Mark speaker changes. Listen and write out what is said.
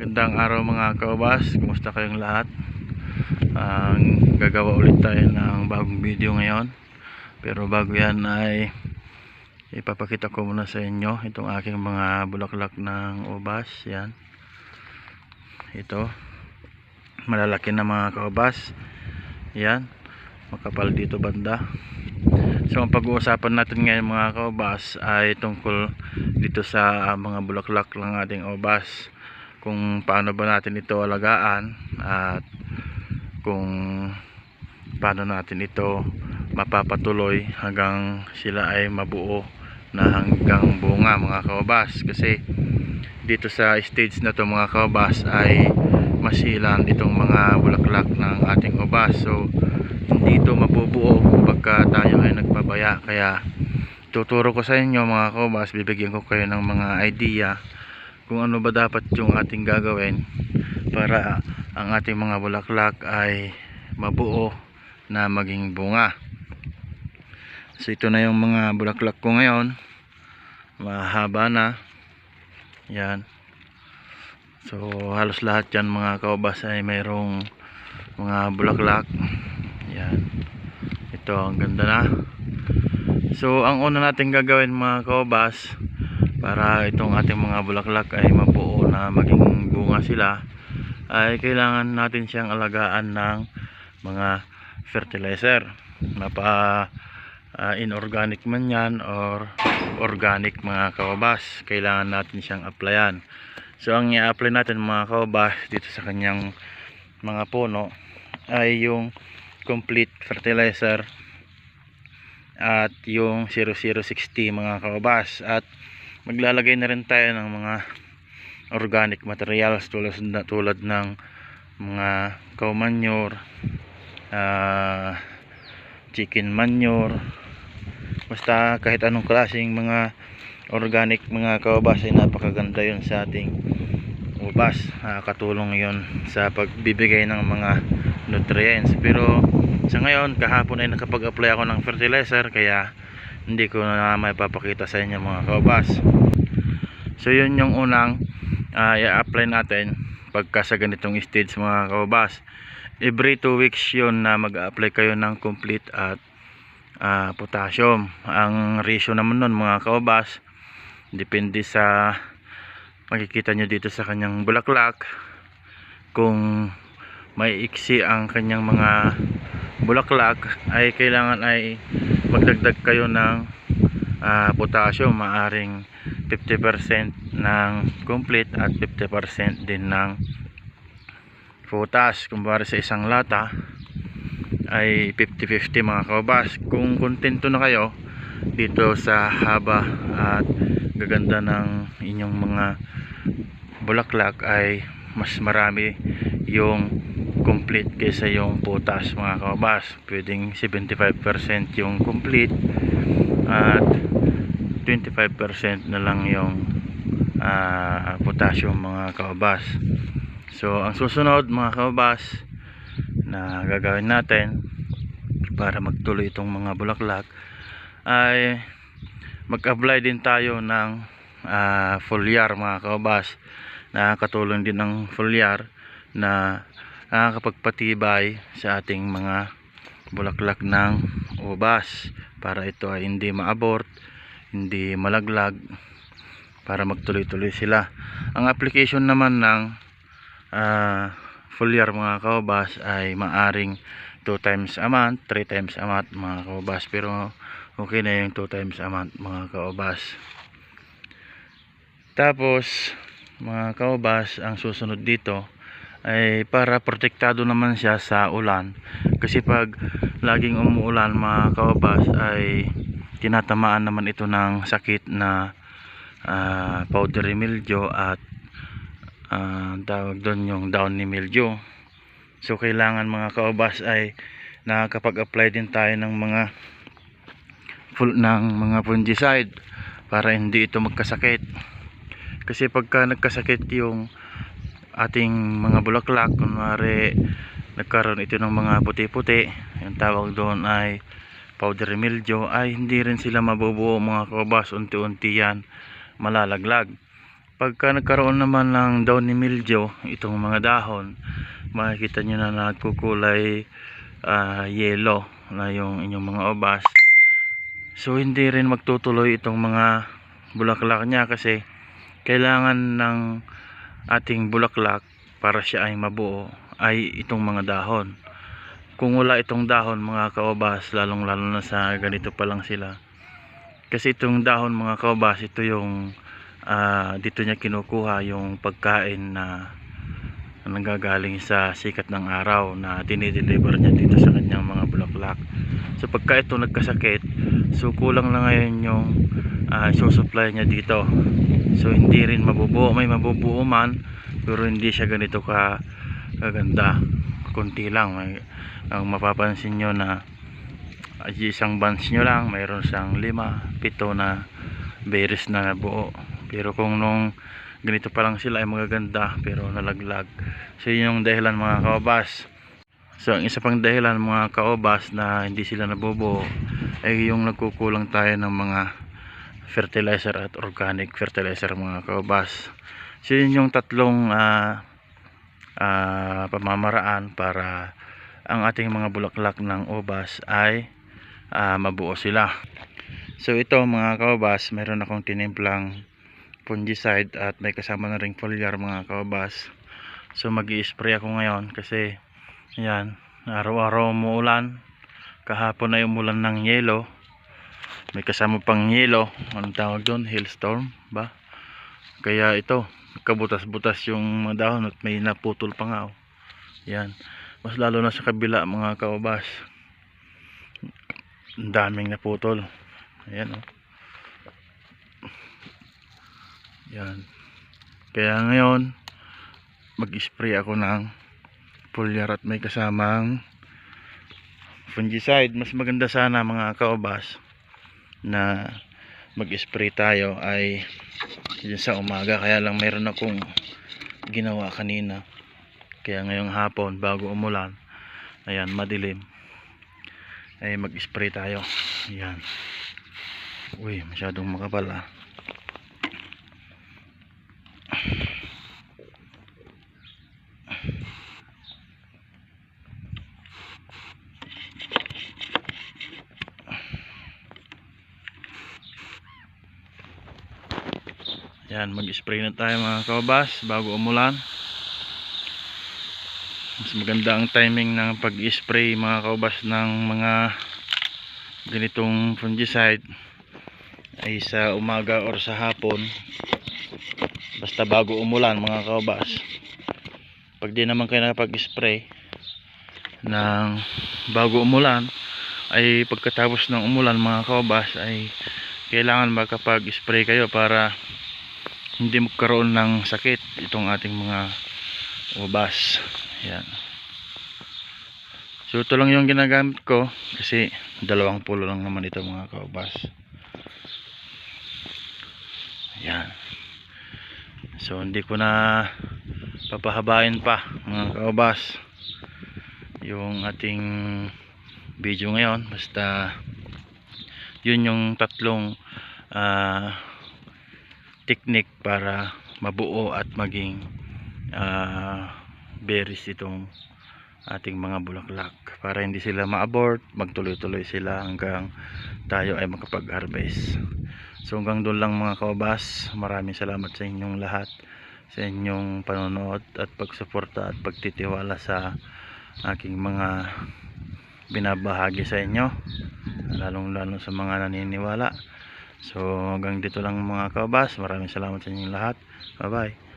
Speaker 1: Magandang araw mga kaubas, kumusta kayong lahat? Ang gagawa ulit tayo ng bagong video ngayon. Pero bago yan ay ipapakita ko muna sa inyo itong aking mga bulaklak ng ubas. Yan. Ito. Malalaki na mga kaubas. Yan. Makapal dito banda. So ang pag-uusapan natin ngayon mga kaubas ay tungkol dito sa mga bulaklak ng ating ubas kung paano ba natin ito alagaan at kung paano natin ito mapapatuloy hanggang sila ay mabuo na hanggang bunga mga kaubas kasi dito sa stage na to mga kaubas ay masilan itong mga bulaklak ng ating ubas so hindi ito mabubuo pagka tayo ay nagpabaya. Kaya tuturo ko sa inyo mga kaubas bibigyan ko kayo ng mga idea kung ano ba dapat yung ating gagawin para ang ating mga bulaklak ay mabuo na maging bunga. So ito na yung mga bulaklak ko ngayon. Mahaba na. Yan. So halos lahat yan mga kaubas ay mayroong mga bulaklak. Yan. Ito ang ganda na. So ang una natin gagawin mga kaubas para itong ating mga bulaklak ay mabuo na maging bunga sila ay kailangan natin siyang alagaan ng mga fertilizer. Mapa uh, inorganic man yan or organic mga kawabas kailangan natin siyang applyan. So ang i-apply natin mga kawabas dito sa kanyang mga puno ay yung complete fertilizer at yung 0060 mga kawabas at maglalagay na rin tayo ng mga organic materials tulad, tulad ng mga cow manure uh, chicken manure. Basta kahit anong klaseng mga organic mga kawabas ay napakaganda yun sa ating ubas. Nakakatulong yun sa pagbibigay ng mga nutrients. Pero sa ngayon kahapon ay nakapag-apply ako ng fertilizer kaya hindi ko na may papakita sa inyo mga kaubas so yun yung unang uh, i-apply natin pagka sa ganitong stage mga kaubas every 2 weeks yun na mag-apply kayo ng complete at uh, potassium. Ang ratio naman nun mga kaubas depende sa makikita nyo dito sa kanyang bulaklak kung may iksi ang kanyang mga bulaklak ay kailangan ay magdagdag kayo ng uh, potassium maaring 50% ng complete at 50% din ng potas kumpara sa isang lata ay 50-50 mga kabas kung kontento na kayo dito sa haba at gaganda ng inyong mga bulaklak ay mas marami yung complete kaysa yung putas mga kabas pwedeng 75% yung complete at 25% na lang yung uh, potassium mga kabas so ang susunod mga kabas na gagawin natin para magtuloy itong mga bulaklak ay mag-apply din tayo ng uh, foliar mga kabas nakakatulong din ng foliar na nakakapagpatibay sa ating mga bulaklak ng ubas para ito ay hindi maabort hindi malaglag para magtuloy-tuloy sila. Ang application naman ng uh, foliar mga kaubas ay maaring 2 times a month 3 times a month mga kaubas. Pero okay na yung 2 times a month mga kaubas. Tapos mga kaubas ang susunod dito ay para protektado naman siya sa ulan. Kasi pag laging umuulan mga kaobas ay tinatamaan naman ito ng sakit na uh, powdery mildew at uh, doon yung downy mildew. So kailangan mga kaobas ay nakakapag-apply din tayo ng mga full ng mga fungicide para hindi ito magkasakit. Kasi pagka nagkasakit yung ating mga bulaklak. Kunwari nagkaroon ito ng mga puti-puti. Yung tawag doon ay powdery mildew ay hindi rin sila mabubuo mga kabas unti-unti yan malalaglag. Pagka nagkaroon naman ng downy mildew itong mga dahon makikita nyo na nagkukulay ah, yellow na yung inyong mga obas. So hindi rin magtutuloy itong mga bulaklak niya kasi kailangan ng ating bulaklak para siya ay mabuo ay itong mga dahon. Kung wala itong dahon mga kaobas lalong lalo na sa ganito pa lang sila. Kasi itong dahon mga kaobas ito yung ah, dito niya kinukuha yung pagkain na nanggagaling sa sikat ng araw na dinideliver niya dito sa kanyang mga bulaklak. So pagka ito nagkasakit so kulang na ngayon yung uh, susupply niya dito so hindi rin mabubuo may mabubuo man pero hindi siya ganito ka kaganda. Kunti lang. May, ang mapapansin nyo na isang bunch nyo lang mayroon siyang lima, pito na berries na buo. Pero kung nung ganito pa lang sila ay magaganda pero nalaglag. So yun yung dahilan mga kaobas. So ang isa pang dahilan mga kaobas na hindi sila nabubuo ay yung nagkukulang tayo ng mga fertilizer at organic fertilizer mga kaobas. So yun yung tatlong ah, ah, pamamaraan para ang ating mga bulaklak ng obas ay ah, mabuo sila. So ito mga kaobas meron akong tinimplang fungicide at may kasama na ring foliar mga kaobas. So mag spray ako ngayon kasi yan araw-araw umuulan. Kahapon ay umulan ng yelo may kasama pang yelo. Anong tawag doon? Hailstorm ba? Kaya ito kabutas-butas yung mga dahon at may naputol pa nga oh. yan. Mas lalo na sa kabila mga kaobas ang daming naputol. Ayan oh. Yan. Kaya ngayon mag-spray ako ng foliar at may kasamang fungicide. Mas maganda sana mga kaobas na mag-spray tayo ay sa umaga. Kaya lang meron akong ginawa kanina. Kaya ngayong hapon bago umulan ayan madilim ay mag-spray tayo. Ayan. Uy masyadong makapal ah Yan, mag-spray na tayo mga kabas bago umulan. Mas maganda ang timing ng pag-spray mga kabas ng mga ganitong fungicide ay sa umaga or sa hapon. Basta bago umulan mga kabas. Pag di naman kayo nakapag-spray ng bago umulan ay pagkatapos ng umulan mga kabas ay kailangan makapag-spray kayo para hindi magkaroon ng sakit itong ating mga ubas. Yan. So ito lang yung ginagamit ko kasi dalawang pulo lang naman ito mga kaubas. Yan. So hindi ko na papahabain pa mga kaubas yung ating video ngayon. Basta yun yung tatlong ah technique para mabuo at maging ah, berries itong ating mga bulaklak. Para hindi sila ma-abort magtuloy-tuloy sila hanggang tayo ay makapag-harvest. So hanggang doon lang mga kaobas. Maraming salamat sa inyong lahat sa inyong panonood at pagsuporta at pagtitiwala sa aking mga binabahagi sa inyo lalong lalo sa mga naniniwala So hanggang dito lang mga kabas. Maraming salamat sa inyong lahat. Bye bye.